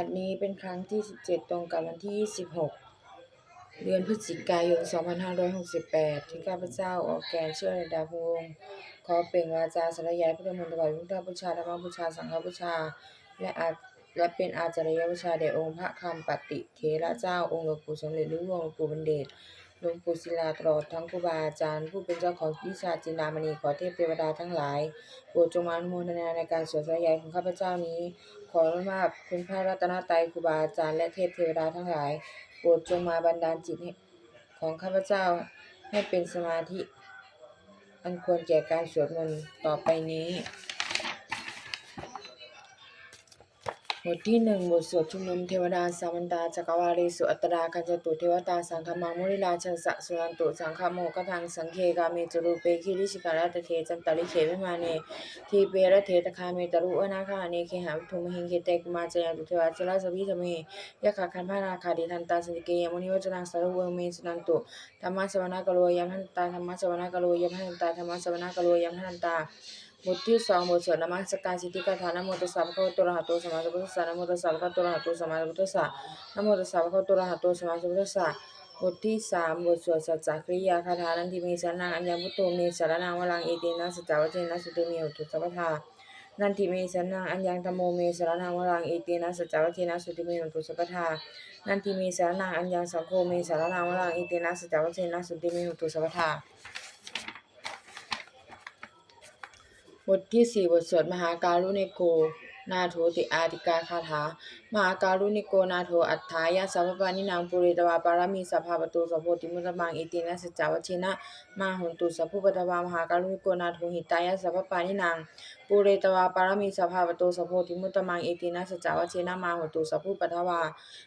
บัดนี้เป็นครั้งที่ 17 ตรงกับวันที่ 26 เดือนพฤศจิกายน 2568 ที่ข้าพเจ้าออกแกนเชื่อในดาพงศ์ขอเปล่งวาจาสรยายพุทธมนต์ถวายพุทธบูชาธรรมบูชา สังฆบูชา และอาและเป็นอาจารยบูชาแด่องค์พระคำปฏิเทระเจ้าองค์หลวงปู่สมเด็จหรือหลวงปู่บัณฑิต หลวงปู่ศิลาตลอดทั้งครูบาอาจารย์ ผู้เป็นเจ้าของวิชาจินดามณีขอเทพเทวดาทั้งหลายโปรดจงมาอนุโมทนาในการสวดสยายของข้าพเจ้านี้ ขออนุภาคุณพระรัตนตรัยครูบาอาจารย์และเทพเทวดาทั้งหลายโปรดจงมาบันดาลจิตของข้าพเจ้าให้เป็นสมาธิ อันควรแก่การสวดมนต์ต่อไปนี้ บทที่หนึ่งบทสวดชุมนุมเทวดาสามันตาจักรวาลีสุอัตตราคันจตุเทวตาสังฆมังมุริลาชสะสุนันตุสังฆโมกทังสังเคกาเมจรูเปคิริชิกาลตเทจันตริเขวิมาเนทีเปรเทตคาเมตรุอนาคาเนเคหาวิทุมหิงเคเตกุมาจยันตุเทวาชลาสวิธเมยะขาคันพานาคาดิทันตาสันติเกยมุนิวจนังสารวเมสุนันตุธรรมะสวนากโลยัมหันตาธรรมะสวนากโลยัมหันตาธรรมะสวนากโลยัมหันตา บทที่สองบทสวดนมัสการสิทธิกถานะโมตัสสะภะคะวะโตอะระหะโตสมาสัมพุทธัสสะนะโมตัสสะภะคะวะโตอะระหะโตสมาสัมพุทธัสสะนะโมตัสสะภะคะวะโตอะระหะโตสมาสัมพุทธัสสะบทที่สามบทสวดสัจจกริยาคาถานันทิเมสรนังอัญญพุตโตเมสรนังวรังเอเตนะสัจจวัจเจนะสุตเมหุตุสัพพานันทิเมสรนังอัญญังธรรมโมเมสารนังวรังเอเตนะสัจจวัจเจนะสุตเมหุตุสัพพานันทิเมสรนังอัญญังสังโฆเมสารนังวรังเอเตนะสัจจวัจเจนะสุตเมหุตุสัพพา บทที่สี่บทสวดมหาการุณิโก นาโถติอาติกาคาถา มหาการุณิโกนาโถอัฏฐายะสัพพานินางปุเรตวาปารามีสัพพะปะโตสัพโพติมุตตมังอิตินะสัจจวัชเชนะมาหุนตุสัพพุปตวามหาการุณิโกนาโถหิตายะสัพพานินางปุเรตวาปารมีสัพพะปะโตสัพโพติมุตตมังอิตินะสัจจวัชเชนะมาหุนตุสัพพุปตวา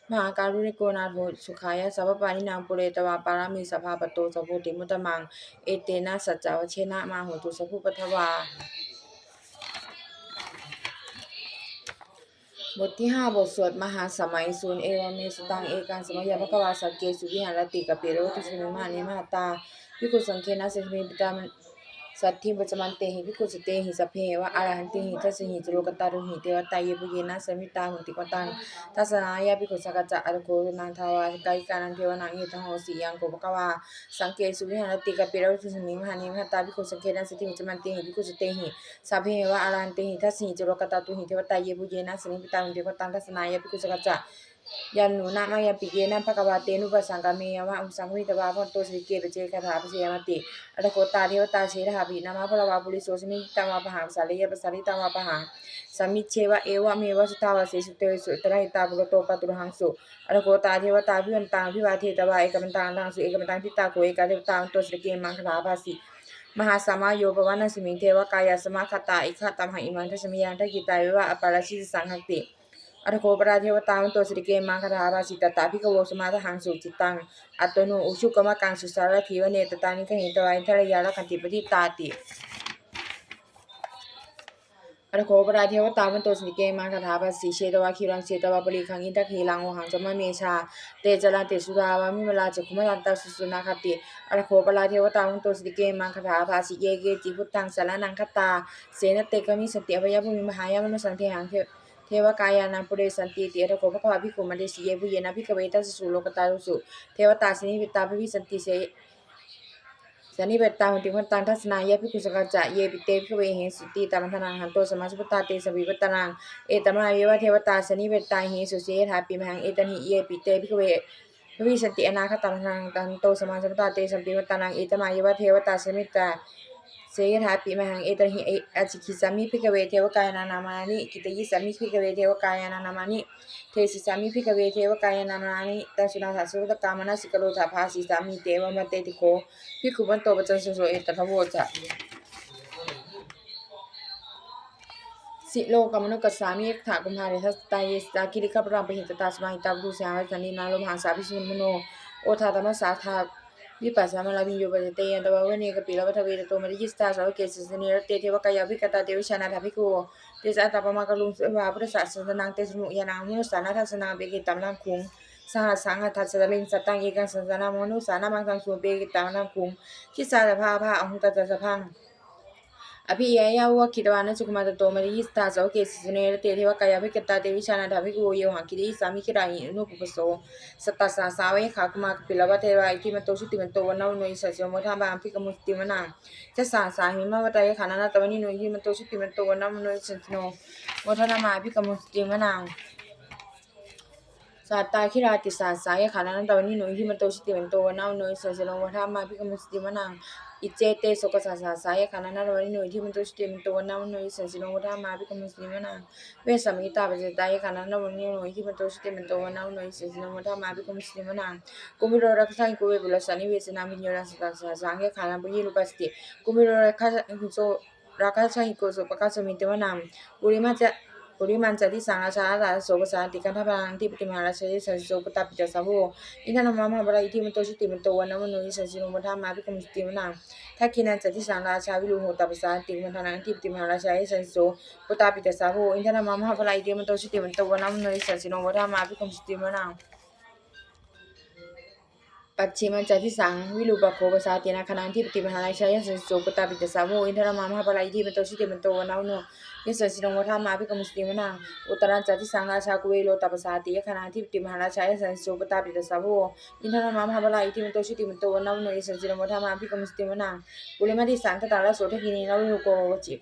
มหาการุณิโกนาโถสุขายะสัพพปานินางปุเรตวาปารมีสัพพะปะโตสัพโพติมุตตมังเอเตนะสัจจวัชเชนะมาหุนตุสัพพุปตวา บทที่ 5 บทสวดมหาสมัยศูนย์เอวเมสตังเอกังสมัยยาภควาสเกสุวิหารติกะปิโรตุสมิมานิมาตาพิคุสังเคนะเสมิปิตา สัตถิปัจจมันเตหิพิกุสเตหิสพเพวะอรหันติหิทัสหิจโลกตารุหิเทวตาเยปุเยนะสมิตาหุติกตังทัสสนายาพิกุสักจะอรโกนันทาวากายกานันเทวนังเอทังโหสิยังโกภควาสังเกสุวิหารติกะปิโรตุสมิมหานิมาตาพิกุสังเคนะสัตถิปัจจมันเตหิพิกุสเตหิสัพเพวะอรหันติหิทัสหิจโลกตาตุหิเทวตาเยปุเยนะสมิตาหุติกตังทัสสนายาพิกุสักจะ ยันหนูนามายาปิเกนะภะคะวาเตนุปัสสังกามยวะอุสังวิตวาพนโตสิเกปเจคาถาปเสยมติอัตโกตาเทวตาเชรหาภินามาพลวาปุริโสสมิตังวาปะหังสาเลยปสาริตังวาปะหังสมิเชวะเอวะเมวะสุตาวาเสสุเตสุตระหิตาปุกโตปตุรหังสุอัตโกตาเทวตาพิวันตังพิวาเทตวาเอกมันตังตังสุเอกมันตังทิตาโกเอกาเทวตาโตสิเกมังคลาภาสิมหาสมาโยปวานาสิมิเทวกายาสมาคตาอิฆาตัมหังอิมันทัชมิยังทักิตายวะอปาราชิสังหติ อรโคปราเทวตาวันตัวสิริเกมังคาถาราสิตตาภิกโวสมาทหังสุจิตัง อัตโนอุชุกมะกังสุสารทีวเนตตานิกหิตวายทรยาละคันติปฏิตาติอรโคปราเทวตาวันตัวสิริเกมังคาถาภาสีเชตวาคิรังเชตวาปริคังอินทคีลังโอหังจมะเมชา เตจลาเตสุราวามิมลาจักขุมลันตาสุสุนาคติอรโคปราเทวตาวันตัวสิริเกมังคาถาภาสีเยเกจิพุตตังสารนังคตา เสนเตกมิสติอภยภูมิมหายามนุสังเทหังเท เทวกายานังปุเรสันติติอรโกภควาภิกขุมันเดสิเยบุเยนะภิกขเวทัสสุโลกตารุสุเทวตาสินิปิตาภิวิสันติเสสันนิเบตตาหุติพันตังทัศนายะภิกขุสกัจจะเยปิเตภิกขเวเหสุติตามันทนังหันโตสมาสุปตาเตสวิปตตนังเอตมนายวะเทวตาสันนิเบตตาเหสุเสถาปิมหังเอตันหิเยปิเตภิกขเวภวิสันติอนาคตังทังตันโตสมาสุปตาเตสัมปิวตตนังเอตมายวะเทวตาสมิตตา เสยถาปิมหังเอตหิอจิคิสามิพิกเวเทวกายนานามานิกิตยิสามิพิกเวเทวกายนานามานิเทสิสามิพิกเวเทวกายนานามานิตัสุนาสาสุตกามนัสิกโลถาภาสิสามิเตวมเตติโกพิคุบันโตปจันสุโสเอตทะโวจะสิโลกามนุกัสสามิถากุมภาเรทัสตายสตาคิริขปรังปหิตตาสมาหิตาบุสาสันนินาโลมหังสาพิสุนมโนโอทาตมสาธา วิปัสสนาลาวิญโยปเตยันตวะเวเนกปิลวัฏเวตโตมริยิสตาสาวเกสสเนรเตเทวกายาวิกตาเตวิชานาถาภิกขุเตสะตาปมากลุงสวาพุทธศาสนังเตสมุยานังมุสานาทัสนาเบกิตัมนังคุงสหสังฆทัสสะลิงสตังเอกังสัสนามนุสานามังสังสุเบกิตัมนังคุงคิสาตภาภาอังคิตวานะสุขมาตะสะพัง สามิคิราหินุปุปโสสตตาสาสาเวขาคุมาคปิลวะเทวาอิทิมันโตชุติมันโตวันนาวโนอิสัสโยโมทาบางภิกมุสติมนังจะสาสาหิมะวะตายขานานาตวนิโนอิทิมันโตชุติมันโตวันนาวโนอิสัสโนโมทนามาภิกมุสติมนังสัตตาคิราติสาสายขานันตวันนี้หนูที่มันโตชิติมันโตวันนาหนูสสนวัฏมาพิกมุสติมนังอิเจเตสกสาสาสายขานันตวันนี้หนูที่มันโตชิติมันโตวันนาหนูสสนวัฏมาพิกมุสติมนัง เวสมิตาปัจจตายขานันตวันนี้หนูที่มันโตชิติมันโตวันน้าหนูสสนวัฏมาพิกมุสติมนังกุมิโรรักษากุเวบุลสานิเวสนามิญญาสตาสาสังเกขานันปุญิรุปัสติกุมิโุริมิติวนังปุริมาจะปุริมันจติสังราชาตาโสกสาติกันทพลังที่ปฏิมาราชยสันโสปตาปิจสาวโวอินทนมามหาบราอิทิมันโตชุติมันโตวันนวโนยิสันสิโนมทามาภิกมุสติมนังทักขินันจติสังราชาวิรุโหตปัสสาติมันทนังที่ปฏิมาราชยสันโสปตาปิจสาวโวอินทนมามหาบราอิทิมันโตชุติมันโตวันนวโนยิสันสิโนมทามาภิกมุสติมนังปัจฉิมันจติสังวิรูปโคปสาตินาคนังที่ปฏิมหาราชยสันโสปตาปิจสาวโวอินทนมามหาบราอิทิมันโตชุติมันโตวันนวโน ยสัสสิโนวัฏามาภิกมุสติมนังอุตรันจติสังราชากุเวโลตัปสาติยคณาทิปติมหาราชายสันโสปตาปิตสาโวอินทนามหาบลาอิทิมโตชุติมโตวนาวโนยสันสิโนวัฏามาภิกมุสติมนังปุริมาติสังคตาลโสทกินีนาวิโกวจิ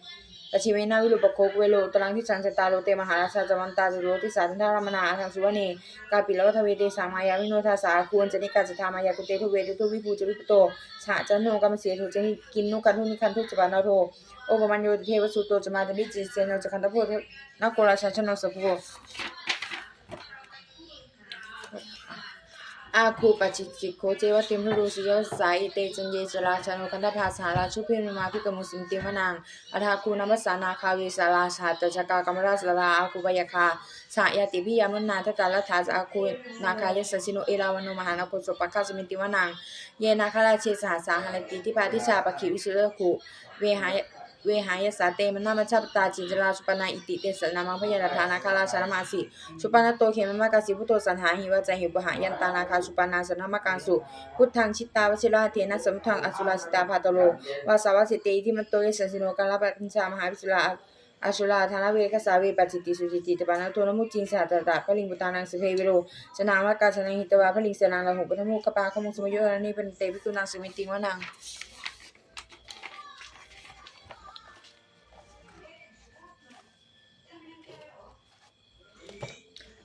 ปชิเวนาวิโลปโคกเวโลตรังที่สังจตาโลเตมหาราชาจวันตาจโรติสาธิธารมนาทางสุวเนกาปิลวัทเวเตสังมายาวิโนทาสาควรจะนิการจธามายากุเตทุเวทุวิภูจวิปโตฉะจันโนกรรมเสียทุจหิกินนุกันทุนิคันทุจปานาโท ปมัญโยเทวสุโตจมาตมิจิเซโนจคันตโพเทนโกราชาชนสภุอาคูปจิจิโคเจวติมรุสิโยสายเตจันเยจราชานุคันตภาสาราชุเพมมาพิกมุสิมติมนังอทาคูนัมสานาคาเวสาราชาตจกากรรมราสลาอาคูปยาคาสายติพิยามนาทกาลทาสอาคูนาคายสสิโนเอราวโนมหานาโคสปะคาสมิติวนังเยนาคาราเชสหาสาหนติทิพาทิชาปคิวิสุรคูเวหาย เวหายสาเตมนามัชฌปตาจินจราสุปนาอิติเตสนามังพยาธานาคาราชามาสิสุปนาโตเขมมากาสิพุทโธสันหาหิวะใจหิบหายันตานาคาสุปนาสนามกังสุพุทธังชิตตาวชิราเทนะสมุทังอสุราสิตาภาตโลวาสาวสิเตที่มันโตเยสันสิโนกาลปัญชามหาวิสุราอาชุลาธานาเวคสาเวปัจจิติสุจิติตปานาโทนมุจิงสาตตะพลิงบุตานังสเพวิโรชนามากาชนังหิตวาพลิงเสนาลหุปทมุกปาขมุสมโยรณีเป็นเตวิกุนังสมิติวนัง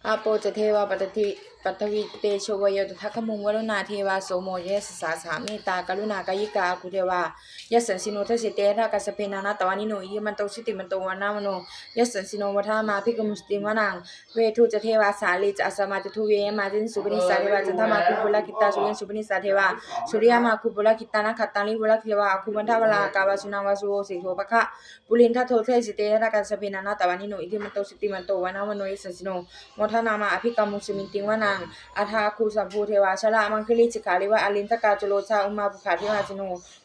อาโปจะเทวาปัตติปัตวิเตโชวโยตทัคมุงวรุณาเทวาโสโมเยสสาสามตตากรุณากายิกาคุเทวายสันสิโนทสิเตระกัสสเพนานาตวานิโนยิมันโตชิติมันโตวานามโนยสันสิโนวัฏามาภิกมุสติมวนังเวทุจะเทวาสาลีจะอสมาจทุเวมาจินสุปนิสาเทวาจันทมาคุปุลกิตาสุเยนสุปนิสาเทวาสุริยามาคุปุลกิตานาคัตตังลิบุลเทวาคุมันทาวลากาวาสุนาวาสุโอสิโทปะคะปุลินทัโทเทสิเตระกัสสเพนานาตวานิโนอิมันโตชิติมันโตวานามโนยสันสิโนมทนามาอภิกรรมุสมินติงวนังอาทาคูสัมภูเทวาชละมังคลิจิกาลิวะอลินตกาจุโลชาอุมาภุขาทิวาจิโน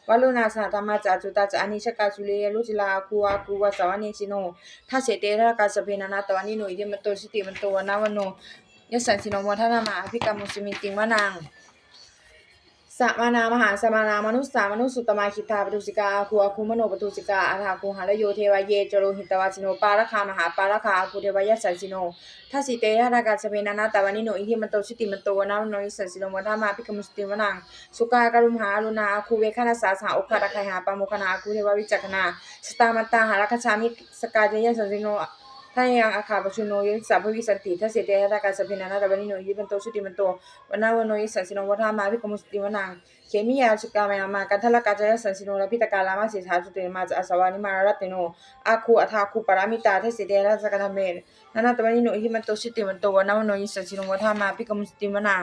วัลุนาสาธรรมาจาจุตาจานิชกาจุเลลุจิลาคูอาคูวาสวานิจิโนทัเสเตระกาสเพนานาตวานิโนอิเดมโตสิติมันโตวานาวโนยสันสิโนมทนามาอภิกรรมุสมินติงวนัง สัมมานามหาสมานามนุสสามนุสสุตตมาคิทาปตุสิกาอาคูอาคูมโนปตุสิกาอาทาคูหาลโยเทวาเยจโรหิตวาสิโนปาระคามหาปาระคาอาคูเทวายสสันสิโนทัสสิเตยะรากาสเปนานาตาวานิโนอิทิมันโตชิติมันโตวนาโนอิสันสิโนมทามาภิกมุสติวนังสุกากรุมหาอรุณาอาคูเวคานาสาสาอุคาระคายหาปาโมคนาอาคูเทวาวิจักนาสตามันตาหารัคชามิสกาเจยสันสิโน ถ้านยังอาคาปชุโนยสัพพวิสันติถ้าเสตยะตากาสพินานาตะวันนิโนยิเป็นโตชุติมันโตวนาวนโนยสันสิโนวัฏามาภิกมุสติวนังเขมิยาสุกามยามากันทละกาจยสันสิโนและพิตกาลามาสิทาสุติมาจะอสวานิมารัตติโนอาคูอัทาคูปรามิตาถ้าเสตยะสกตเมนนานาตะวันนิโนยิมันโตชุติมันโตวนาวนโนยสันสิโนวัฏามาภิกมุสติวนัง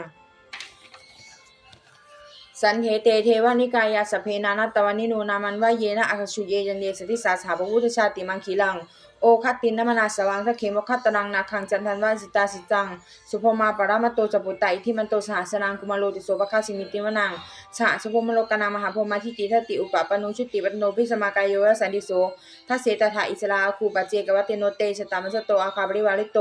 สันเหเตเทวานิกายาสพเพนานาตวานิโนนามันว่าเยนะอาคชุเยยันเยสติสาสาภวุทธชาติมังคีลัง โอคัตตินนมนาสวังทะเขมคัตตรังนาคังจันทันวาสิตาสิจัง สุภมาปรามตโตจปุตตะอิทิมันโตสหสนังกุมาโลติโสภคาสิมิติวนังสหสุภมโลกนามหาพรมาทิติทติอุปปนุชุติปัตโนพิสมากายโยสันติโสทัเสตถาอิสลาคูปเจกวัตเตโนเตชะตามสโตอาคาบริวาริโต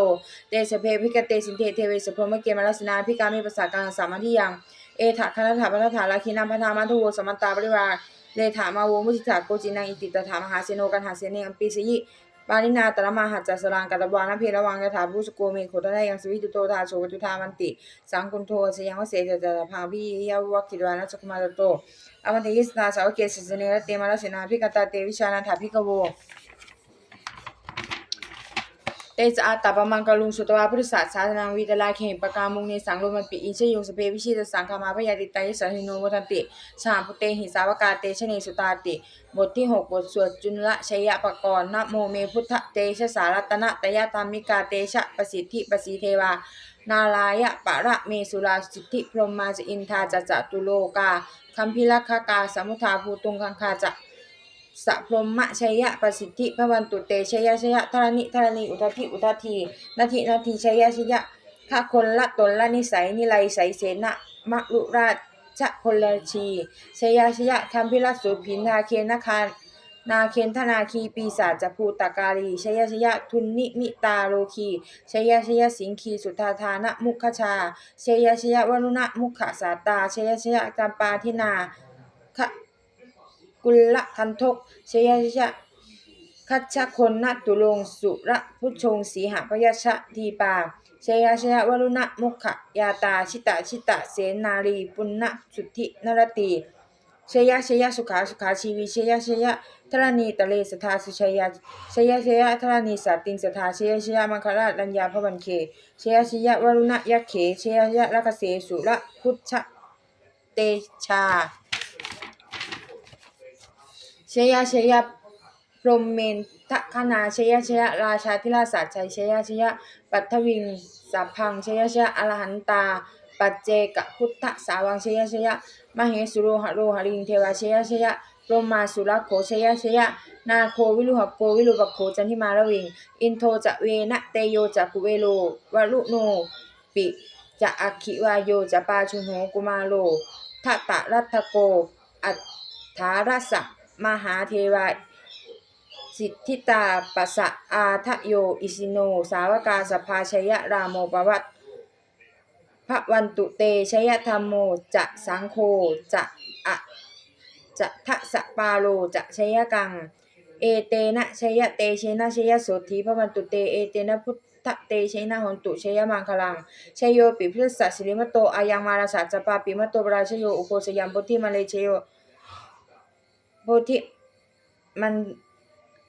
เตสเพภิกเตสินเทเทเวสพรมเกมลัสนาภิกามิภาษากังสามัญทิยังเอถะคณถาพัฒถาลาคินาพัฒนามาทุโวสมันตาบริวาเลถามาโวมุทิถาโกจินังอิติตถามหาเสโนกันหาเสเนอัมปีสยิ ปานินาตระมาหัจจสรางกัตวานะเพระวังยถาภูสโกเมโคตะยังสวิตุโตทาโชกตุธามันติ สังคุนโทสยังวเสจจะพังพิยาวักขิดวานะสกุมาตโตอวันเทยิสนาสาวเกศสเนรเตมาลเสนาพิกตาเตวิชานาถาพิกโว เตจอาตาปมังกลุงสุตวาพุทธศาสสาสนังวิตลาเขมปกามุงเนสังโลมันปิอินเชยงสเปวิชิตสังคามาพยาติตายสันโนวัตันติสามพุเตหิสาวกาเตชเนสุตาติบทที่ 6 บทสวดจุลชยปกรณ์นะโมเมพุทธเตชะสารัตนะตยธรรมิกาเตชะประสิทธิประสีเทวา นาลายะปะระเมสุราสิทธิพรหมาจอินทาจะจตุโลกาคัมพิลักขกาสมุทาภูตุงคังคาจะ สัพพรหมชัยยะประสิทธิพระวันตุเตชัยะชัยะธรณิธรณีอุทธิอุทธีนาทีนาทีชัยะชัยะถ้าคนละตนละนิสัยนิไลใสเสนะมะลุราชพลชีชัยะชัยะคัมพิรสุพินนาเคนนาคารนาเคนธนาคีปีศาจภูตกาลีชัยะชยะทุนนิมิตาโลคีชัยะชยะสิงคีสุทาธานะมุขชาชัยะชยะวรุณะมุขสาตาชัยะชยะกัมปาทินาค กุลละคันทกเชยชะคัชชะคนนตุลงสุระพุชงสีหพยชะทีปาเชยชยะวรุณะมุขะยาตาชิตะชิตะเสนารีปุณณสุทธินรตีเชยชยสุขาสุขาชีวีเชยชยธรณีตะเลสทาสุชยาเชยเชยธรณีสัตติงสทาเชยชยมังคราชัญญาพวันเคเชยชยวรุณะยะเขเชยชยะรักเสสุระพุทธเตชา ชยะเชยะพรหมเมนทคนาเชยะเชยะราชาธิราชสัจชัยเชยะเชยะปัทวิงสัพพังเชยะเชยะอรหันตา ปัจเจกพุทธสาวังเชยะเชยะมเหสุโรหโรหริงเทวาเชยะเชยะพรหมาสุรโขเชยะเชยะนาโควิลุหโกวิลุปโคจันทิมาระวิง อินโทจะเวนะเตโยจะกุเวโลวรุโนปิจะอคิวายโยจะปาชุโหกุมาโลทัตตะรัตโกอัฏฐารสะ มหาเทวาสิทธิตาปัสสะอาทะโย อิสิโน สาวกาสภาชยรามโมปวัตพระวันตุเตชยธรรมโม จะสังโฆจะอะจะทะสะปาโลจะชยกัง เอเตนะชยเตเชนะชยโสธีพระวันตุเต เอเตนะพุทธเตเชนะหนตุชยมังคลังชยโยปิพุทธสัสสิริมโตอายังมาราสัจจปาปิมโตปราชโยอุโคสยามพุทธิมาเลชโย โพธิมัน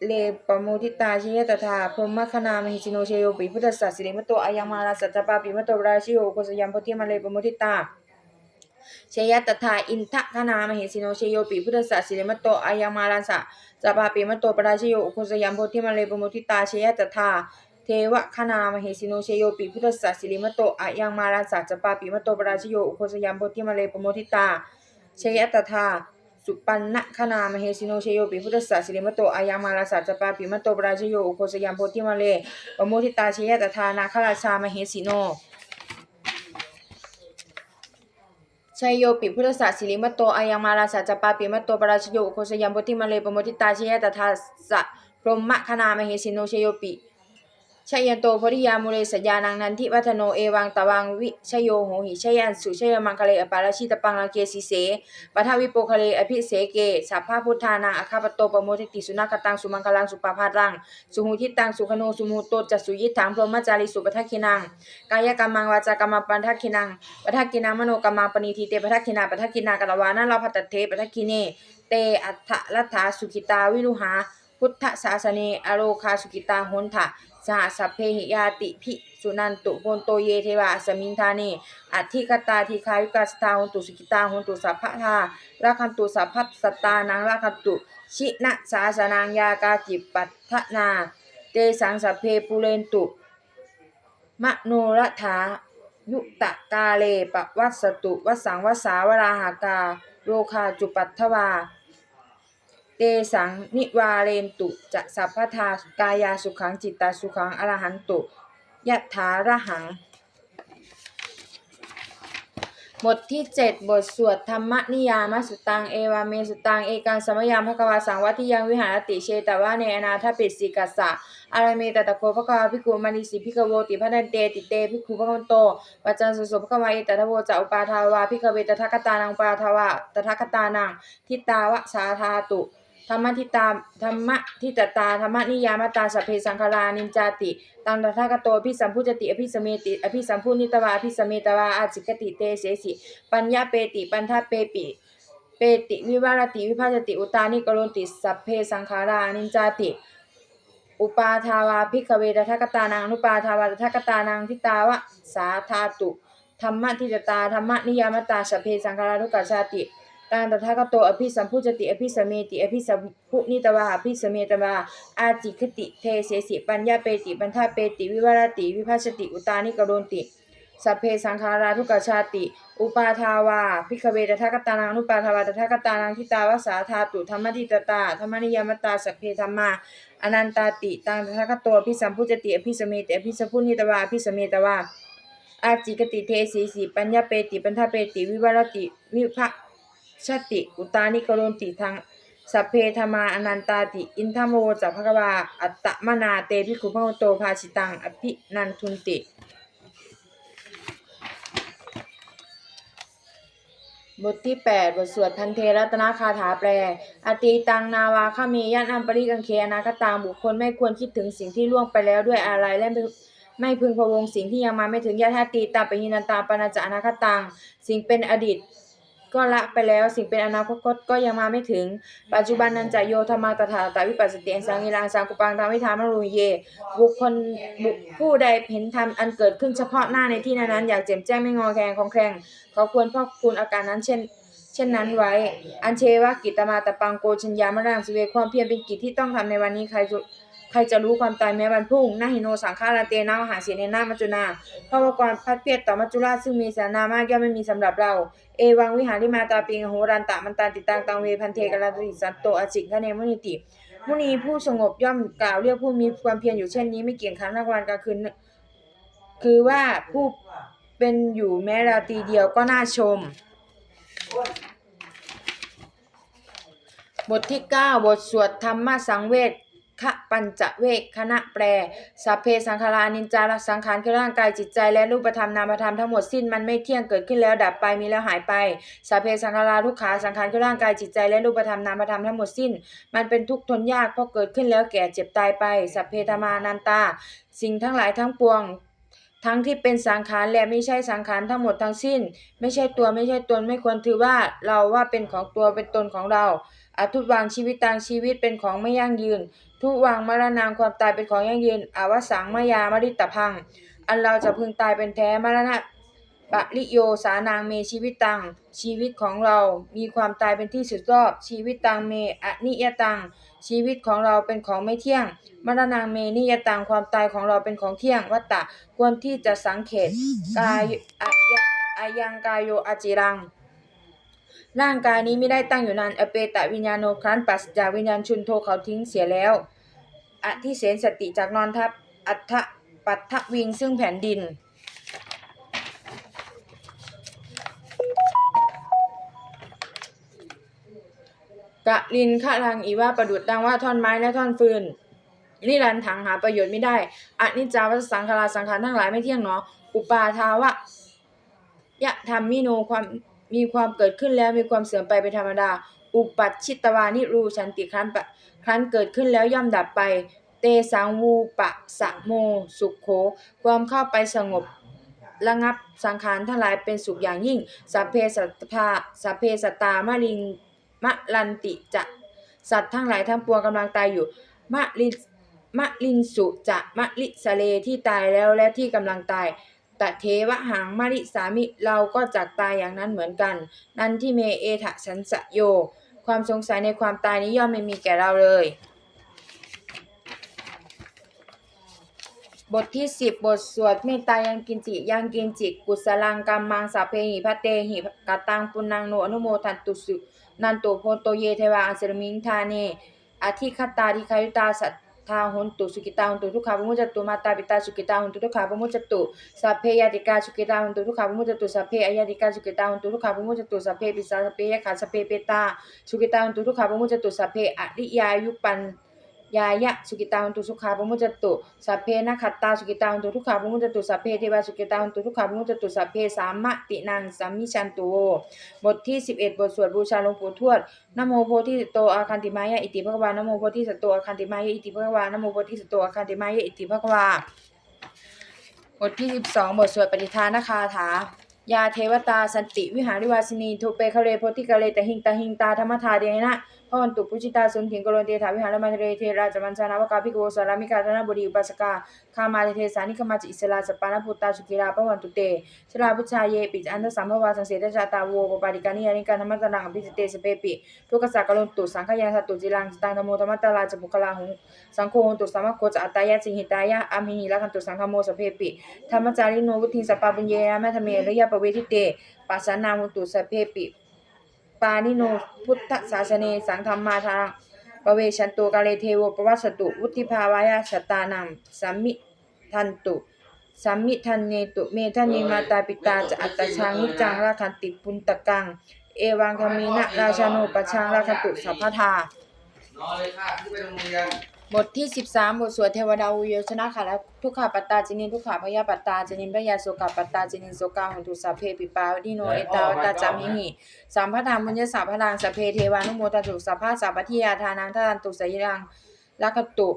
เลปโมทิตาชิยตถาพรหมคณามหิชิโนเชโยปิพุทธสัสสิริมโตอายังมาราสัจปาปิมโตราชิโยโกสยามโพธิมันเลปโมทิตาเชยตถาอินทะคณามหิชิโนเชโยปิพุทธสัสสิริมโตอายังมาราสะจปาปิมโตปราชิโยโกสยามโพธิมันเลปโมทิตาเชยตถาเทวคณามหิสิโนเชโยปิพุทธสัสสิริมโตอายังมาราสะจปาปิมโตปราชิโยโกสยามโพธิมันเลปโมทิตาเชยตถา สุปันนะคณามเหสิโนเชโยปิพุทธสัสสิริมโตอายังมาลาสัจปาปิมโตปราชโยอุโคสยามโพธิมาเลปโมทิตาเชยตถานาคราชามเหสิโนชัยโยปิพุทธสัสสิริมโตอายังมาลาสัจปาปิมโตปราชโยอุโคสยามโพธิมาเลปโมทิตาเชยตถาสะพรหมคณามเหสิโนเชโยปิ ชยันโตภริยามุเรสยานังนันทิวัฒโนเอวังตวังวิชโยโหหิชยันสุชยมังคะเลอปาราชิตปังลาเกสิเสปทาวิโปคะเลอภิเสเกสัพพพุทธานังอคาปโตปโมทิติสุนักตังสุมังคลังสุปภารังสุหุทิตังสุขโนสุมุตโตจัสุยิถังพรหมจาริสุปทักขินังกายกรรมังวาจากรรมปันทักขินังปทักขินังมโนกรรมังปณิทิเตปทักขินาปทักขินากรวานะลาภัตเทปทักขิเนเตอัฏฐรัตถาสุขิตาวิรุหาพุทธศาสเนอโลคาสุกิตาหนทะ สหสัพเพหิยาติภิสุนันตุโพนโตเยเทวาสมิงทาเนอัธิกตาทีคายุกัสตาหนตุสกิตาหนตุสัพพะทาราคันตุสัพพัสตานังราคันตุ ชินะสาสนังยากาจิปัฏฐนา เตสังสัพเพปุเรนตุ มโนรถายุตะกาเลปวัสตุวสังวสาวราหากา โลคาจุปัตถวา เตสังนิวาเรนตุ จะสัพพทากายาสุขังจิตตาสุขังอรหันตุยะถาระหัง บทที่ 7 บทสวดธรรมนิยามสุตัง เอวาเมสุตัง เอกังสมยามภควาสังวัติยังวิหารติเชตวะเนอนาถปิสิกัสสะอารเมตตะโคภควาภิกุมานิสิภิกโวติพระนันเตติเตภิกขุภควันโตปัจจันสุสุภควาเอตตะโวจะอุปาทาวาภิกเวตถาคตานังปาทาวะตถาคตานังทิตาวะสาธาตุ ธรรมทิตาธรรมทิตตาธรรมนิยามตาสัพเพสังขารานินจาติ ตังตถาคโตอภิสัมพุจติอภิสเมติอภิสัมพุนิตวาอภิสเมตวาอาจิกติเตเสสิ ปัญญาเปติปันทาเปปิเปติวิวารติวิภาจติอุตานิกโรติสัพเพสังขารานินจาติอุปาทาวาภิกเวตทัคตานังอนุปาทาวาตทัคตานังทิตาวะสาธาตุธรรมทิตตาธรรมนิยามตาสัพเพสังขาราทุกชาติ ตังตถาคโตอภิสัมพุจติอภิสเมติอภิสัมพุนิตวาอภิสเมตวาอาจิคติเทเสสิปัญญาเปติปันทาเปติวิวารติวิภาชติอุตานิกโรติสัพเพสังขาราทุกชาติ อุปาทาวาพิกเวตถาคตานังอนุปาทาวาตถาคตานังทิตาวสาธาตุธรรมติตตาธรรมนิยมตาสัพเพธรรมาอนันตาติตังตถาคตโตอภิสัมพุจติอภิสเมติอภิสัพพุนิตวาอภิสเมตวาอาจิกติเทสีสีปัญญาเปติปัญทาเปติวิวารติวิภะ ชติอุตานิกโรติทางสัพเพธมาอนันตาติ อินทามโวจักภควาอัตตมนาเตภิกขุพโโตภาชิตัง อภินันทุนติบทที่ 8 บทสวดพันเทรัตนาคาถาแปล อตีตังนาวาคามียันอัมปริกังเคนาคตางบุคคลไม่ควรคิดถึงสิ่งที่ล่วงไปแล้วด้วยอะไรและไม่พึงพะวงสิ่งที่ยังมาไม่ถึงยะธาตีตาปหินันตาปนาจะอนาคตัง สิ่งเป็นอดีต ก็ละไปแล้ว สิ่งเป็นอนาคตก็ยังมาไม่ถึง ปัจจุบันนันจะโยธรรมาตถาตาวิปัสสติสังกิรังสังกุปังธรรมวิธามรุเย บุคคลบุผู้ใดเห็นธรรมอันเกิดขึ้นเฉพาะหน้าในที่นั้นๆอยากแจ่มแจ้งไม่งอแงของแครงเขาควรพอกคุณอาการนั้นเช่นเช่นนั้นไว้ อันเชวะกิตมาตะปังโกชัญญามรังสเวความเพียรเป็นกิจที่ต้องทำในวันนี้ใครจ ใครจะรู้ความตายแม้วันพุ่งนาหิโนสังฆาราเตนามหาเสนนามัจจุนาพระวกรพัดเพียรต่อมัจจุราชซึ่งมีสานามากย่อมไม่มีสำหรับเรา เอวังวิหาริมาตาปิงโหรันตะมันตาติตังตังเวพันเทกันติสันโตอจิงคะเนมุนิติ มุนีผู้สงบย่อมกล่าวเรียกผู้มีความเพียรอยู่เช่นนี้ไม่เกี่ยงคันทั้งวันกลางคืนคือว่าผู้เป็นอยู่แม้ราตรีเดียวก็น่าชม บทที่ 9 บทสวดธรรมสังเวช ขะปัญจเวกคณะแปลสัพเพสังขารานินจาสังขารคือร่างกายจิตใจและรูปธรรมนามธรรมทั้งหมดสิ้นมันไม่เที่ยงเกิดขึ้นแล้วดับไปมีแล้วหายไปสัพเพสังขาราทุกขาสังขารคือร่างกายจิตใจและรูปธรรมนามธรรมทั้งหมดสิ้น มันเป็นทุกข์ทนยากเพราะเกิดขึ้นแล้วแก่เจ็บตายไปสัพเพธรรมานันตา สิ่งทั้งหลายทั้งปวงทั้งที่เป็นสังขารและไม่ใช่สังขารทั้งหมดทั้งสิ้น ไม่ใช่ตัวไม่ใช่ตนไม่ควรถือว่าเราว่าเป็นของตัวเป็นตนของเราอาทุวางชีวิตต่างชีวิตเป็นของไม่ยั่งยืน ทุวางมรณางความตายเป็นของยั่งยืนอาวสังมายามริตพัง อันเราจะพึงตายเป็นแท้มรณะปริโยสานางเมชีวิตตัง ชีวิตของเรามีความตายเป็นที่สุดรอบ ชีวิตตังเมอนิยตัง ชีวิตของเราเป็นของไม่เที่ยง มรณางเมนิยตังความตายของเราเป็นของเที่ยง วัตตะควรที่จะสังเขตกายอะยะอายังกายโยอาจิรัง ร่างกายนี้ไม่ได้ตั้งอยู่นานอเปตะวิญญาโนครั้นปราศจากวิญญาณชุนโทเขาทิ้งเสียแล้วอธิเสนสติจากนอนทับอัฐปัททวิงซึ่งแผ่นดิน กะลินคะลังอีว่าประดุดดังว่าท่อนไม้และท่อนฟืนนิรันถังหาประโยชน์ไม่ได้อนิจจาวัสังขาราสังขารทั้งหลายไม่เที่ยงเนาะอุปาทาวะยะธรรมมิโนความ มีความเกิดขึ้นแล้วมีความเสื่อมไปเป็นธรรมดา อุปัชชิตวานิรูชันติครั้นครั้นเกิดขึ้นแล้วย่อมดับไป เตสังวูปะสะโม สุขโข ความเข้าไปสงบระงับสังขารทั้งหลายเป็นสุขอย่างยิ่งสัพเพสัตตาสัพเพสตามะลิงมะลันติจะสัตว์ทั้งหลายทั้งปวงกำลังตายอยู่มะลินมะลินสุจะมะลิสเลที่ตายแล้วและที่กำลังตาย ตะเทวะหังมาริสามิเราก็จักตายอย่างนั้นเหมือนกัน นันที่เมเอทะสันสะโย ความสงสัยในความตายนี้ย่อมไม่มีแก่เราเลย บทที่ 10 บทสวดเมตตายังกินจิยังกินจิกุสลังกัมมังสัพเพหิพะเตหิกตังปุนังโนอนุโมทันตุสุนันโตโพโตเยเทวาอัสรมิงทาเนอธิคตาธิคายุตาสัทธ ทาหุนตุสุกิตาหุนตุทุกขาปมุจตุมาตาปิตาสุกิตาหุนตุทุกขาปมุจตุสัพเพยติกาสุกิตาหุนตุทุกขาปมุจตุสัพเพอายติกาสุกิตาหุนตุทุกขาปมุจจตุสัพเพปิสาสัพเพยะขาสัพเพเปตาสุกิตาหุนตุทุกขาปมุจจตุสัพเพอริยายุปัน ยายะสุกิตาหุนตุสุขาปมุจตุสัพเพนะขัตตาสุกิตาหุนตุทุกขาปมุจตุสัพเพเทวาสุกิตาหุนตุทุกขาปมุจตุสัพเพสามะตินังสัมมิชันตุบทที่11บทสวดบูชาหลวงปู่ทวดนโมโพธิสัตโตอาคันติมายะอิติภควานโมโพธิสัตโตอาคันติมายะอิติภควานโมโพธิสัตโตอาคันติมายะอิติภควาบทที่12บทสวดปฏิทานคาถายาเทวตาสันติวิหาริวาสินีทุเปคะเรโพธิกะเลตหิงตหิงตาธรรมทาเดนะ พระวันตุปุจิตาสุนถิงกโรนเตถาวิหารมาเทเรเทราจมันชานาวกาภิกโวสารามิกาธนบุรีอุปัสกาคามาเทสานิคมาจิอิสลาสปานาพุตตาสุกิราพระวันตุเตชลาพุชาเยปิจอันทสัมภวาสังเสตจาตาโวปปาริกานิยานิการธรรมตรังอภิจเตสเปปิทุกขสักกะลนตุสังขยาสัตตุจิรังสตังธรรมโมธรรมตาลาจบุคลาหุงสังโฆหุนตุสัมมโคจอัตตายะสิหิตายะอามิหิละคันตุสังฆโมสเพปิธรรมจาริโนวุทิงสปปาปุญเยยะแมทเมระยะปะเวทิเตปัสสานาหุนตุสพเพปิ ปานิโนพุทธศาสเนสังธรรมาทางปะเวชันตุกาเลเทโวปวัสสตุ วุติภาวายะสตานังสัมมิทันตุสัมมิทันเนตุเมทันีมาตาปิตาจะอัตชังนิจังราคันติปุนตะกัง เอวังคามีนะราชาโนปชังราคันตุสัพพทา นอนเลยค่ะที่ไปโรงเรียนบทที่ 13 บทสวดเทวดาอุโยชนะค่ะและทุกขาปัตตาจินินทุกขาพยาปัตตาจินินพยาโสกาปัตตาจินินโสกาหุนตุสัพเพปิปาวดิโนเอตาวตาจามิหิสามพระธรรมุญญสัพพลังสัพเพเทวานุโมทันตุสัพพะสัพพทิยาทานังทันตุสยิรังลักตุ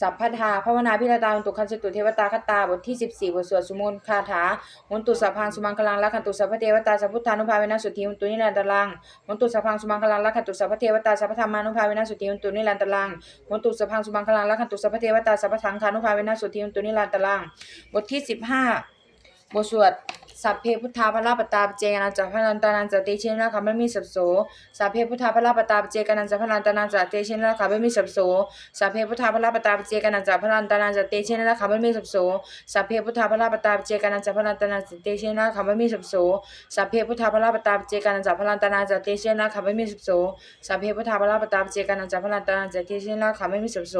สัพพทาภาวนาพิรตาหุนตุคันสตุเทวตาคตาบทที่ 14 บทสวดสุมนคาถาหุนตุสัพพังสุมังคลังลักขตุสัพพเทวตาสัพพุทธานุภาเวนะสุทธิหุนตุนิรันตรังหุนตุสัพพังสุมังคลังลักขตุสัพพเทวตาสัพพธรรมานุภาเวนะสุทธิหุนตุนิรันตรังมนตุสัพพังสุมังคลังละขันตุสัพพเทวตาสัพพสังฆานุภาเวนะสุทิมตุนิลานตลังบทที่สิบห้าบทสวด สัพเพพุทธาพระลาปตาปเจกนันจัพพลันตานันจเตเชนะคำไม่มีสับโสสัพเพพุทธาพระลาปตาปเจกนันจัพพลันตานันจเตเชนะคำไม่มีสับโสสัพเพพุทธาพระลาปตาปเจกนันจัพพลันตานันจเตเชนะคำไม่มีสับโสสัพเพพุทธาพระลาปตาปเจกนันจัพพลันตานันจเตเชนะคำไม่มีสับโสสัพเพพุทธาพระลาปตาปเจกนันจัพพลันตานันจเตเชนะคำไม่มีสับโสสัพเพพุทธาพระลาปตาปเจกนันจัพพลันตานันจเตเชนะคำไม่มีสับโส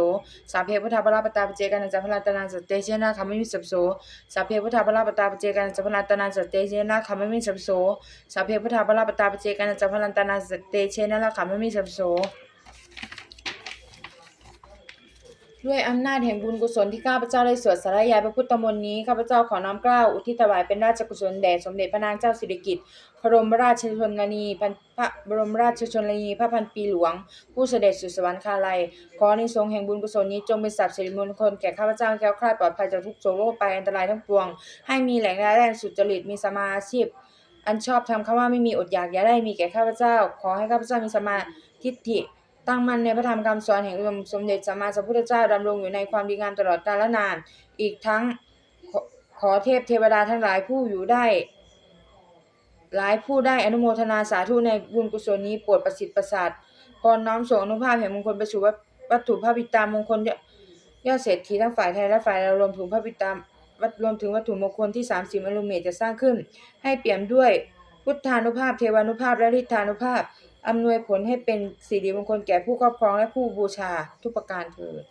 สัพเพพุทธาปราปตาปเจกันจัพพลันตานาสเตเชนะคำไม่มีสับโสสัพเพพุทธาปราปตาปเจกันจัพพลันตานาสเตเชนะคำไม่มีสับโสสัพเพพุทธาปราปตาปเจกันจัพพลันตนาสเตเชนะคำไม่มีสับโส ด้วยอำนาจแห่งบุญกุศลที่ข้าพเจ้าได้สวดสารยายพระพุทธมนต์นี้ข้าพเจ้าขอน้อมเกล้าอุทิศถวายเป็นราชกุศลแด่สมเด็จพระนางเจ้าสิริกิติ์พระบรมราชชนนีพันพระบรมราชชนนีพระพันปีหลวง ผู้เสด็จสู่สวรรคาลัยขอในทรงแห่งบุญกุศลนี้จงเป็นสัพย์สิริมงคลแก่ข้าพเจ้าแคล้วคลาดปลอดภัยจากทุกโศกโรคภัยอันตรายทั้งปวง ให้มีแหล่งรายได้สุจริตมีสมาอาชีพ อันชอบทำคำว่าไม่มีอดอยากอย่าได้มีแก่ข้าพเจ้า ขอให้ข้าพเจ้ามีสมาทิฏฐิ ตั้งมั่นในพระธรรมคำสอนแห่งองค์สมเด็จสัมมาสัมพุทธเจ้าดำรงอยู่ในความดีงามตลอดกาลนาน อีกทั้งขอขอเทพเทวดาทั้งหลายผู้อยู่ได้ หลายผู้ได้อนุโมทนาสาธุในบุญกุศลนี้โปรดประสิทธิ์ประสาทพรน้อมส่งอนุภาพแห่งมงคลไปสู่วัตถุพระบิตามงคลยอดเศรษฐีทั้งฝ่ายไทยและฝ่ายเรารวมถึงพระบิตามรวมถึงวัตถุมงคลที่สามสิบอนุเมตจะสร้างขึ้น ให้เปี่ยมด้วยพุทธานุภาพเทวานุภาพและฤทธานุภาพ อำนวยผลให้เป็นสิริมงคลแก่ผู้ครอบครองและผู้บูชาทุกประการเถิด